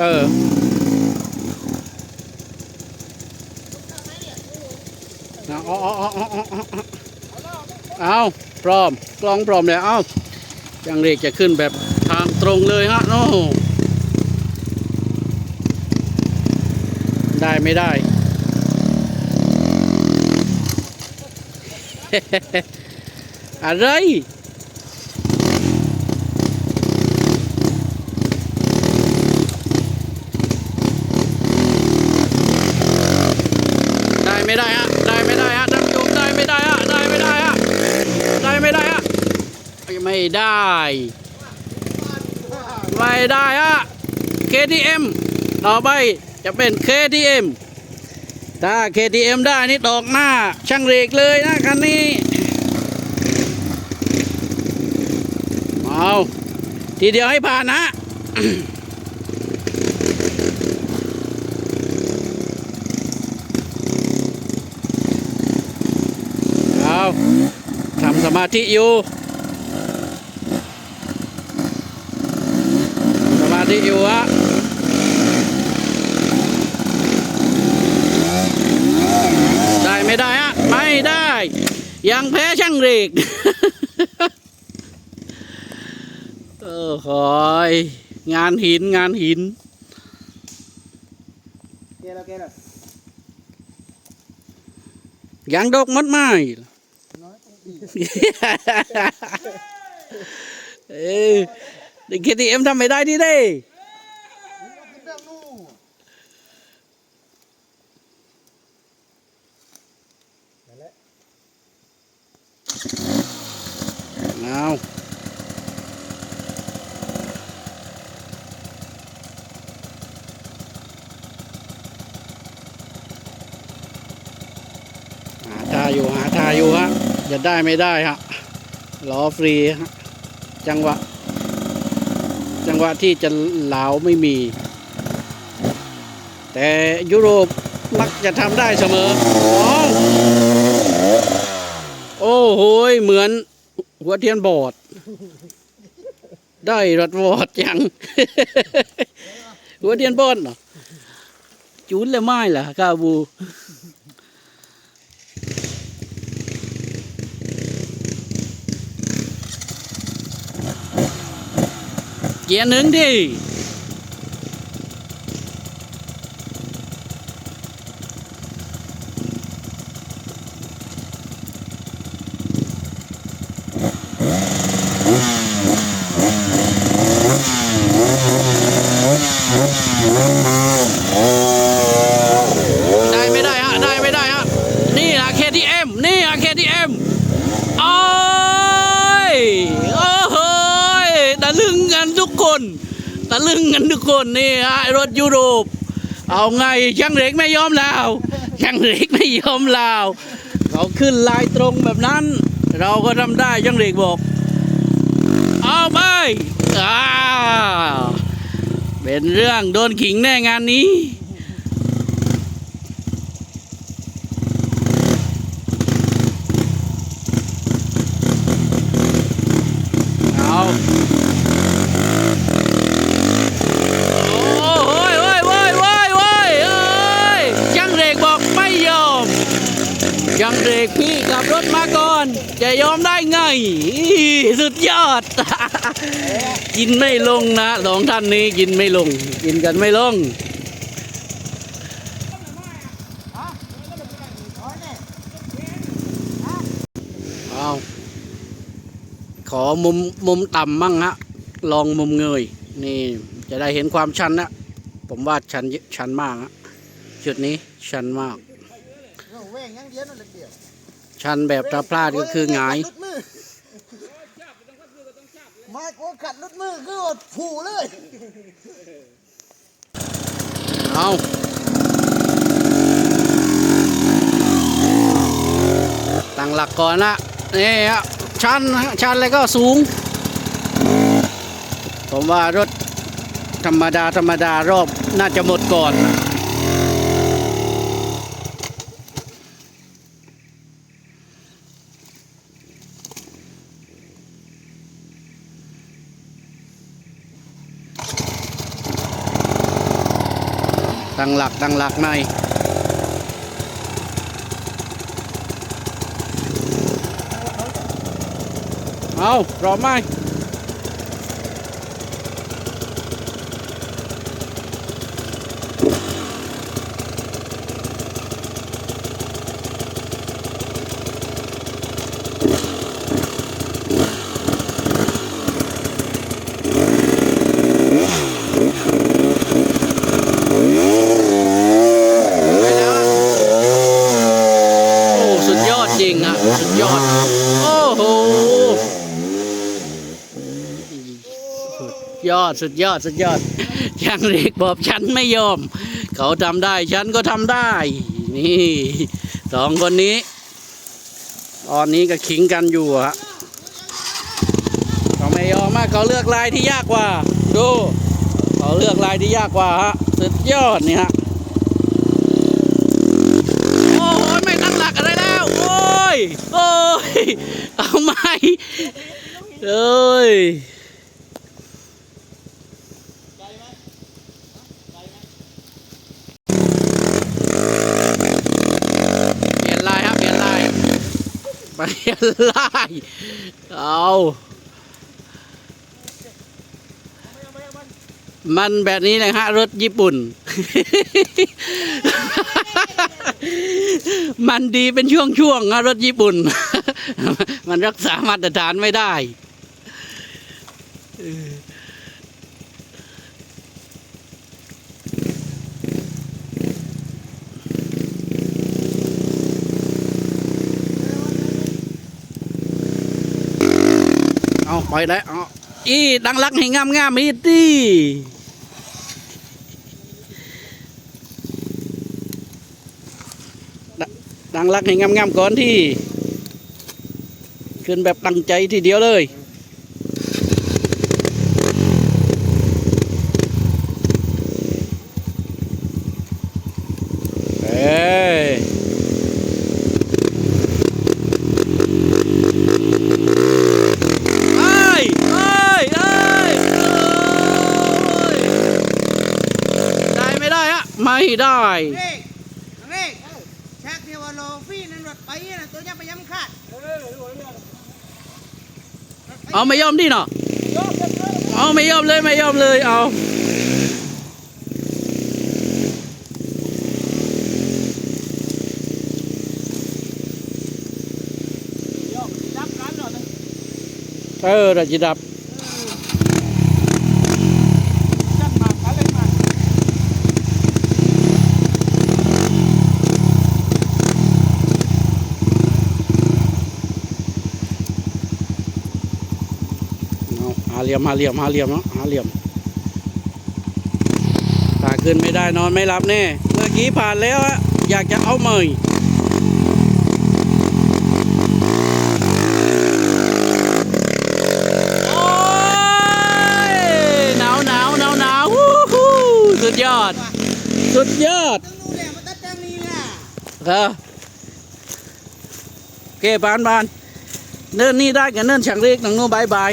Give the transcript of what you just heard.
เออเอาเอาเอาเอาเอาเอเอาพร้อมกล้องพร้อมแล้วเอาจังเรกจะขึ้นแบบทางตรงเลยฮะโน้ได้ไม่ได้ อะไร ได้ฮะได้ไม่ได้ฮะท่านผู้ชมได้ไม่ได้ฮะได้ไม่ได้ฮะได้ไม่ได้ฮะไม่ได้ ไม่ได้ฮะ KTM ต่อไปจะเป็น KTM ถ้า KTM ได้นี่ตอกหน้า ช่างเรกเลยนะคันนี้เอาทีเดียวให้ผ่านนะ เอาทำ สมาธิอยู่ทำสมาธิอยู่ฮะได้ไม่ได้ฮะไม่ได้ ยังแพ้ช่างเรกเออคอยงานหินงานหินเกล้เกล้ยังดอกมัดไม้ น้อยตรงอีกเออเด็กเคทีเอ็มทำไม่ได้ที่เด้ ขึ้นเรื่องนู่นนั่นแหละ เอาหาทาอยู่หาทาอยู่ฮะ จะได้ไม่ได้ฮะล้อฟรีฮะจังหวะ จังหวะที่จะเหลาไม่มี แต่ยุโรปมักจะทำได้เสมอ โอ้โหยเหมือนหัวเทียนบอด ได้รถบอดยัง หัวเทียนบอดเหรอจูนเลยไม่ล่ะกาบู เกียร์หนึ่งดิได้ไม่ได้ฮะ ได้ไม่ได้ฮะ นี่ฮะ KTM นี่ฮะ KTM โอ้ยโอ้โหยตะลึงกันทุกคน ตะลึ งกันทุกคนนี่ฮะรถยุโรป เอาไงช่างเหล็กไม่ยอมลาวช่างเหล็กไม่ยอมลาวเขาขึ้นลายตรงแบบนั้น เราก็ทำได้ช่างเหล็กบอก เอาไปอ่าเป็นเรื่องโดนขิงแน่งานนี้ เอาโอ้โหยโอ้ยโอ้ยโอ้ยโอ้ยเอ้ยช่างเรกบอกไม่ยอมช่างเรกพี่กลับร ถมาก่อน จะยอมได้ไง สุดยอด กินไม่ลงนะสองท่านนี้กินไม่ลง กินกันไม่ลงเอาขอมุมมุมต่ำมั่งฮะ ลองมุมเงย นี่จะได้เห็นความชันนะ ผมว่าชันชันมากฮะจุดนี้ชันมากเราแหว่ ชันแบบตาพลาดก็คือหงายลุดมือมาโอ้ขัดลุดมือคืออดผูเลย เอาตั้งหลักก่อนนะนี่ฮะชันฮะชันแล้วก็สูง ผมว่ารถธรรมดาธรรมดารอบน่าจะหมดก่อนนะ ตั้งหลักตั้งหลักในเอารอไหม ไปแล้วอะโอ้ สุดยอด จริงอะสุดยอด โอ้โห สุดยอด สุดยอด สุดยอด ช่างเล็กบอกฉันไม่ยอม เขาทำได้ฉันก็ทำได้ นี่สองคนนี้ตอนนี้ก็ขิงกันอยู่อะเขาไม่ยอมมากเขาเลือกลายที่ยากกว่า ดู เขาเลือกลายที่ยากกว่าฮะ สุดยอดนี่ฮะ โอ้ยไม่ตั้งหลักอะไรแล้ว โอ้ย โอ้ย เอาไม่เอ้ยเปลี่ยนลายครับเปลี่ยนลายเปลี่ยนลายเอามันแบบนี้เลยฮะรถญี่ปุ่น มันดีเป็นช่วงๆนะรถญี่ปุ่น มันรักษามาตรฐานไม่ได้เอาไปแล้วเอาอีดังรักให้งามงามอีดีดังรักให้งามๆก่อนที่ ขึ้นแบบตั้งใจทีเดียวเลยเอ้ยเอ้ยเอ้เอ้ยเอ้ยได้ไม่ได้อะไม่ได้ เร่เร่ ชักเทวโลฟี่นั่นรถไปนะตัวนี้ไปย้ำขาดเอาไม่ยอมดิเนาะเอาไม่ยอมเลยไม่ยอมเลยเอาเออราจิดับ หาเหลี่ยมหาเหลี่ยมหาเหลี่ยมเนาะหาเหลี่ยมถ้าขึ้นไม่ได้นอนไม่หลับแน่ เมื่อกี้ผ่านแล้วอะอยากจะเอาเมยโอ้ยหนาวหนาวหนาวหนาววู้ฮู้สุดยอด สุดยอดตึงนู่นแหละมาตัดจังนี้น่ะเออโอเคบานบานเนินนี่ได้กับเนินช่างเล็กน้องโน้บายบาย